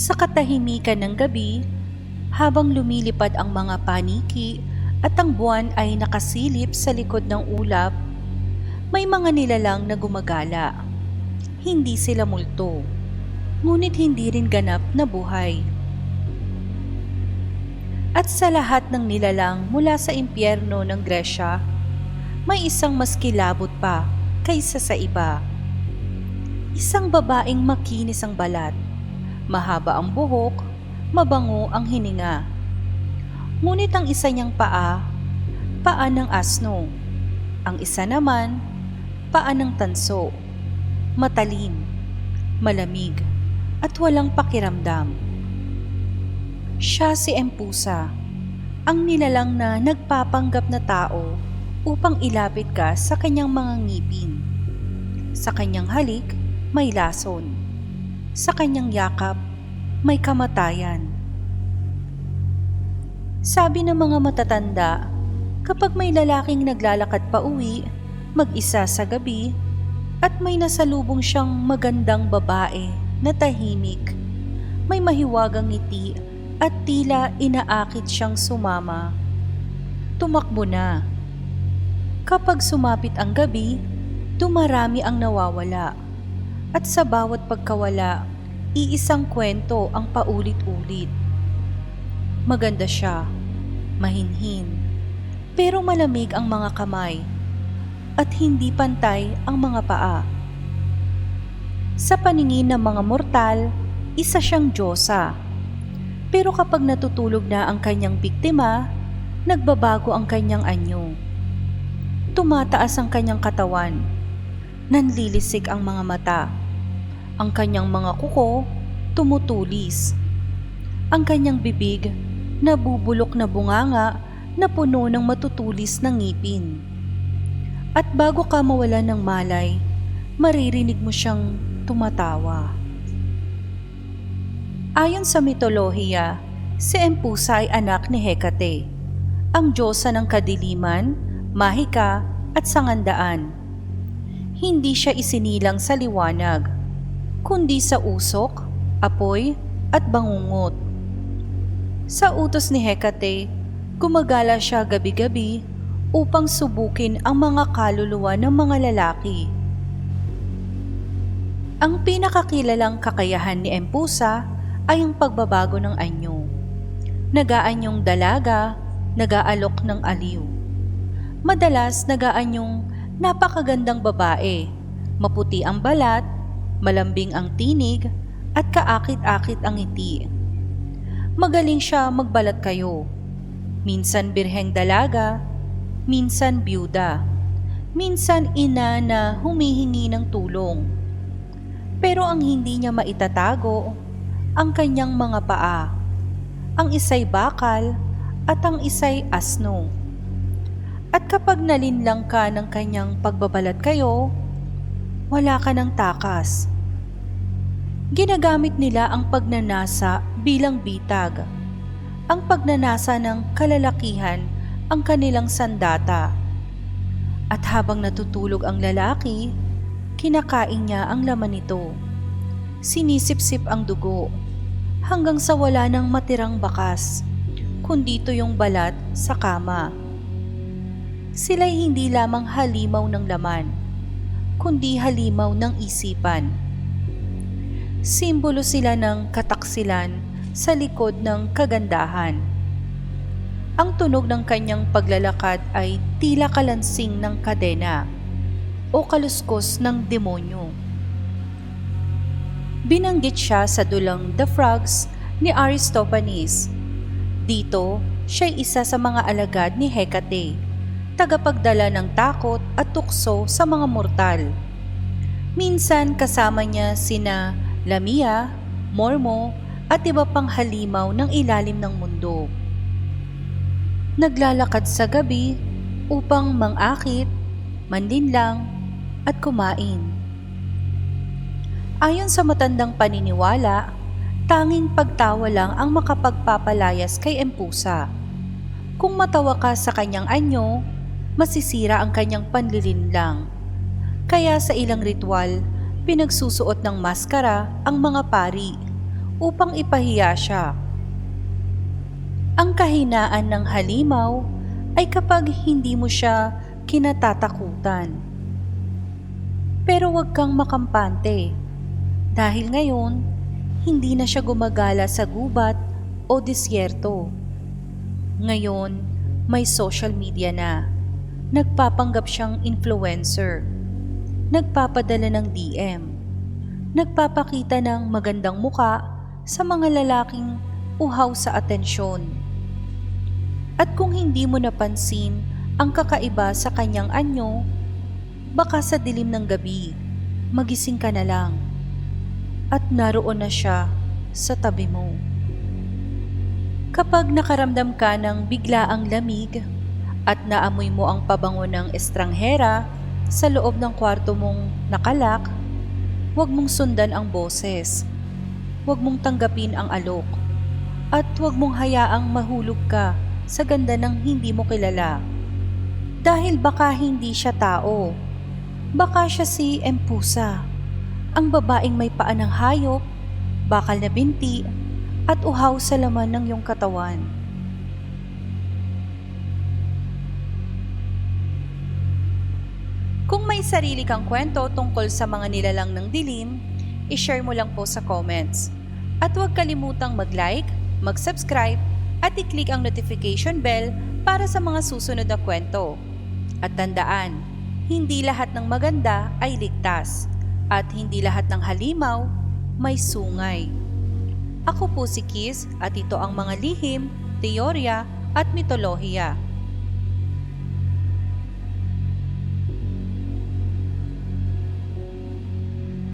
Sa katahimikan ng gabi, habang lumilipad ang mga paniki at ang buwan ay nakasilip sa likod ng ulap, may mga nilalang na gumagala. Hindi sila multo, ngunit hindi rin ganap na buhay. At sa lahat ng nilalang mula sa impyerno ng Gresya, may isang mas kilabot pa kaysa sa iba. Isang babaeng makinis ang balat, mahaba ang buhok, mabango ang hininga. Ngunit ang isa niyang paa, paa ng asno. Ang isa naman, paa ng tanso. Matalim, malamig, at walang pakiramdam. Siya si Empusa, ang nilalang na nagpapanggap na tao upang ilapit ka sa kanyang mga ngipin. Sa kanyang halik, may lason. Sa kanyang yakap, may kamatayan. Sabi ng mga matatanda, kapag may lalaking naglalakad pa uwi, mag-isa sa gabi, at may nasalubong siyang magandang babae na tahimik, may mahiwagang ngiti at tila inaakit siyang sumama. Tumakbo na. Kapag sumapit ang gabi, dumarami ang nawawala. At sa bawat pagkawala, iisang kwento ang paulit-ulit. Maganda siya, mahinhin, pero malamig ang mga kamay at hindi pantay ang mga paa. Sa paningin ng mga mortal, isa siyang Diyosa. Pero kapag natutulog na ang kanyang biktima, nagbabago ang kanyang anyo. Tumataas ang kanyang katawan. Nanlilisik ang mga mata. Ang kanyang mga kuko tumutulis. Ang kanyang bibig nabubulok na bunganga na puno ng matutulis na ngipin. At bago ka mawala ng malay, maririnig mo siyang tumatawa. Ayon sa mitolohiya, si Empusa ay anak ni Hecate, ang diyosa ng kadiliman, mahika at sangandaan. Hindi siya isinilang sa liwanag, kundi sa usok, apoy at bangungot. Sa utos ni Hecate, gumagala siya gabi-gabi upang subukin ang mga kaluluwa ng mga lalaki. Ang pinakakilalang kakayahan ni Empusa ay ang pagbabago ng anyo. Nagaanyong dalaga, nagaalok ng aliw. Madalas nagaanyong napakagandang babae, maputi ang balat, malambing ang tinig, at kaakit-akit ang ngiti. Magaling siya magbalat kayo. Minsan birheng dalaga, minsan byuda, minsan ina na humihingi ng tulong. Pero ang hindi niya maitatago, ang kanyang mga paa. Ang isa'y bakal at ang isa'y asno. At kapag nalinlang ka ng kanyang pagbabalat kayo, wala ka ng takas. Ginagamit nila ang pagnanasa bilang bitag. Ang pagnanasa ng kalalakihan ang kanilang sandata. At habang natutulog ang lalaki, kinakain niya ang laman nito. Sinisip-sip ang dugo hanggang sa wala nang matirang bakas, kundi ito yung balat sa kama. Sila'y hindi lamang halimaw ng laman, kundi halimaw ng isipan. Simbolo sila ng kataksilan sa likod ng kagandahan. Ang tunog ng kanyang paglalakad ay tila kalansing ng kadena o kaluskos ng demonyo. Binanggit siya sa dulang The Frogs ni Aristophanes. Dito, siya isa sa mga alagad ni Hecate, tagapagdala ng takot at tukso sa mga mortal. Minsan kasama niya sina Lamia, Mormo at iba pang halimaw ng ilalim ng mundo. Naglalakad sa gabi upang mangakit, manlinlang at kumain. Ayon sa matandang paniniwala, tanging pagtawa lang ang makapagpapalayas kay Empusa. Kung matawa ka sa kanyang anyo, masisira ang kanyang panlilinlang. Kaya sa ilang ritual, pinagsusuot ng maskara ang mga pari upang ipahiya siya. Ang kahinaan ng halimaw ay kapag hindi mo siya kinatatakutan. Pero huwag kang makampante dahil ngayon hindi na siya gumagala sa gubat o disyerto. Ngayon, may social media na. Nagpapanggap siyang influencer. Nagpapadala ng DM. Nagpapakita ng magandang muka sa mga lalaking uhaw sa atensyon. At kung hindi mo napansin ang kakaiba sa kanyang anyo, baka sa dilim ng gabi, magising ka na lang. At naroon na siya sa tabi mo. Kapag nakaramdam ka ng biglaang lamig at naamoy mo ang pabango ng estranghera sa loob ng kwarto mong nakalak, huwag mong sundan ang boses. Huwag mong tanggapin ang alok. At huwag mong hayaang mahulog ka sa ganda ng hindi mo kilala. Dahil baka hindi siya tao. Baka siya si Empusa, ang babaeng may paa ng hayop, bakal na binti, at uhaw sa laman ng iyong katawan. Kung may sarili kang kwento tungkol sa mga nilalang ng dilim, ishare mo lang po sa comments. At huwag kalimutang mag-like, mag-subscribe, at i-click ang notification bell para sa mga susunod na kwento. At tandaan, hindi lahat ng maganda ay ligtas at hindi lahat ng halimaw may sungay. Ako po si Kiss at ito ang mga lihim, teorya at mitolohiya